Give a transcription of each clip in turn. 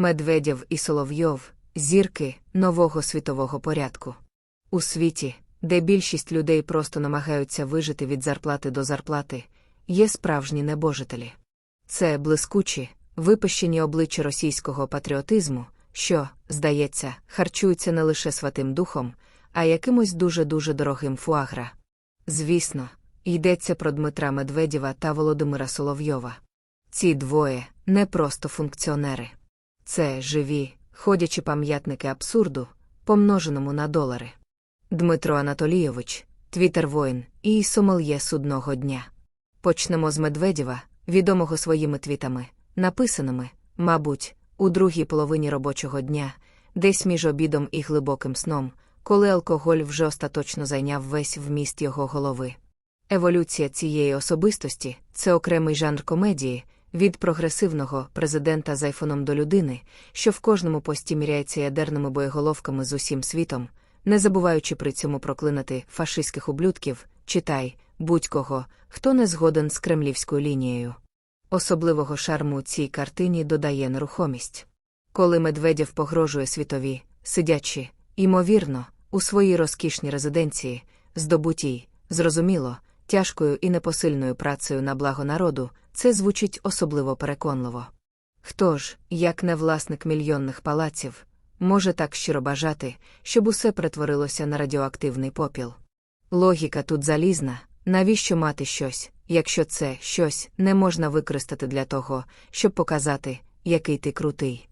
Медведєв і Соловйов зірки нового світового порядку. У світі, де більшість людей просто намагаються вижити від зарплати до зарплати, є справжні небожителі. Це блискучі, випищені обличчя російського патріотизму, що, здається, харчуються не лише святим духом, а якимось дуже-дуже дорогим фуагра. Звісно, йдеться про Дмитра Медведєва та Володимира Соловйова. Ці двоє не просто функціонери. Це живі, ходячі пам'ятники абсурду, помноженому на долари. Дмитро Анатолійович, твітер воїн і сомельє судного дня. Почнемо з Медведєва, відомого своїми твітами, написаними, мабуть, у другій половині робочого дня, десь між обідом і глибоким сном, коли алкоголь вже остаточно зайняв весь вміст його голови. Еволюція цієї особистості це окремий жанр комедії, від прогресивного президента з айфоном до людини, що в кожному пості міряється ядерними боєголовками з усім світом, не забуваючи при цьому проклинати фашистських ублюдків, читай, будь-кого, хто не згоден з кремлівською лінією. Особливого шарму цій картині додає нерухомість. Коли Медведєв погрожує світові, сидячи, ймовірно, у своїй розкішній резиденції, здобутій, зрозуміло, тяжкою і непосильною працею на благо народу, це звучить особливо переконливо. Хто ж, як не власник мільйонних палаців, може так щиро бажати, щоб усе перетворилося на радіоактивний попіл? Логіка тут залізна, навіщо мати щось, якщо це щось не можна використати для того, щоб показати, який ти крутий.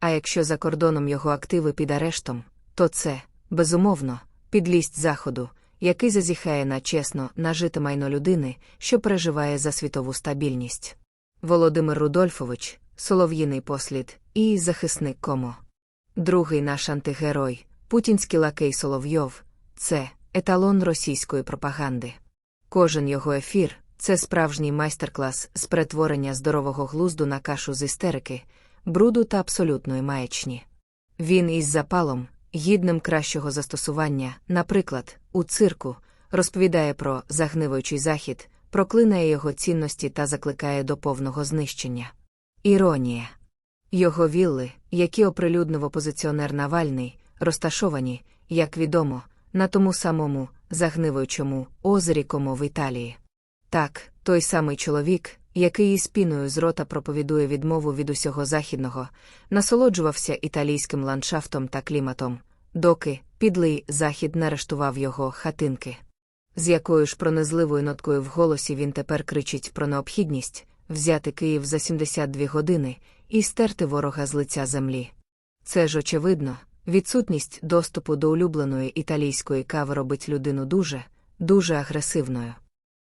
А якщо за кордоном його активи під арештом, то це, безумовно, підлість Заходу, який зазіхає на чесно нажите майно людини, що переживає за світову стабільність. Володимир Рудольфович, солов'їний послід і захисник Комо. Другий наш антигерой, путінський лакей Соловйов, це еталон російської пропаганди. Кожен його ефір це справжній майстер-клас з перетворення здорового глузду на кашу з істерики, бруду та абсолютної маячні. Він із запалом, гідним кращого застосування, наприклад, у цирку, розповідає про загниваючий захід, проклинає його цінності та закликає до повного знищення. Іронія. Його вілли, які оприлюднив опозиціонер Навальний, розташовані, як відомо, на тому самому загниваючому озері Комо в Італії. Так, той самий чоловік, який із піною з рота проповідує відмову від усього західного, насолоджувався італійським ландшафтом та кліматом, доки підлий захід не арештував його хатинки. З якою ж пронизливою ноткою в голосі він тепер кричить про необхідність взяти Київ за 72 години і стерти ворога з лиця землі. Це ж очевидно, відсутність доступу до улюбленої італійської кави робить людину дуже, дуже агресивною.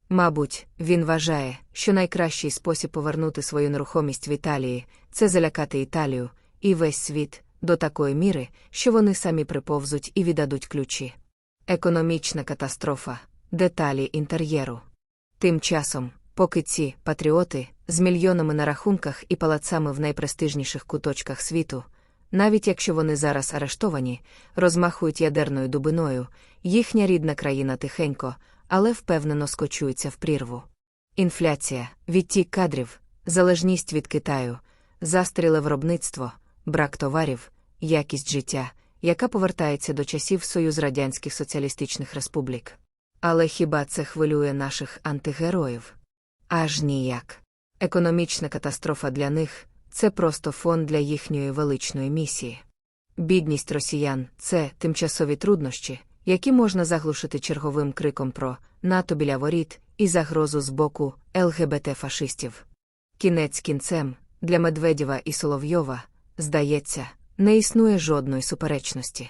Мабуть, він вважає, що найкращий спосіб повернути свою нерухомість в Італії це залякати Італію і весь світ до такої міри, що вони самі приповзуть і віддадуть ключі. Економічна катастрофа, деталі інтер'єру. Тим часом, поки ці патріоти з мільйонами на рахунках і палацами в найпрестижніших куточках світу, навіть якщо вони зараз арештовані, розмахують ядерною дубиною, їхня рідна країна тихенько але впевнено скочується в прірву. Інфляція, відтік кадрів, залежність від Китаю, застріле виробництво, брак товарів, якість життя, яка повертається до часів Союз Радянських Соціалістичних Республік. Але хіба це хвилює наших антигероїв? Аж ніяк. Економічна катастрофа для них це просто фон для їхньої величної місії. Бідність росіян це тимчасові труднощі, які можна заглушити черговим криком про НАТО біля воріт і загрозу з боку ЛГБТ-фашистів. Кінець кінцем для Медведєва і Соловйова, здається, не існує жодної суперечності.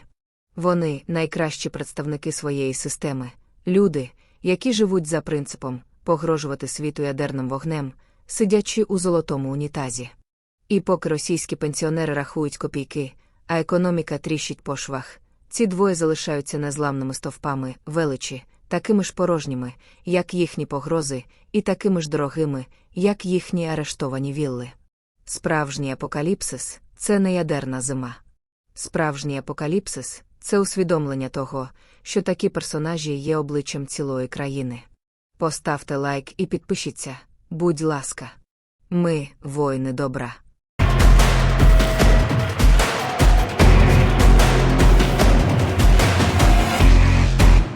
Вони найкращі представники своєї системи, люди, які живуть за принципом погрожувати світу ядерним вогнем, сидячи у золотому унітазі. І поки російські пенсіонери рахують копійки, а економіка тріщить по швах, ці двоє залишаються незламними стовпами, величі, такими ж порожніми, як їхні погрози, і такими ж дорогими, як їхні арештовані вілли. Справжній апокаліпсис це не ядерна зима. Справжній апокаліпсис це усвідомлення того, що такі персонажі є обличчям цілої країни. Поставте лайк і підпишіться, будь ласка. Ми, воїни добра.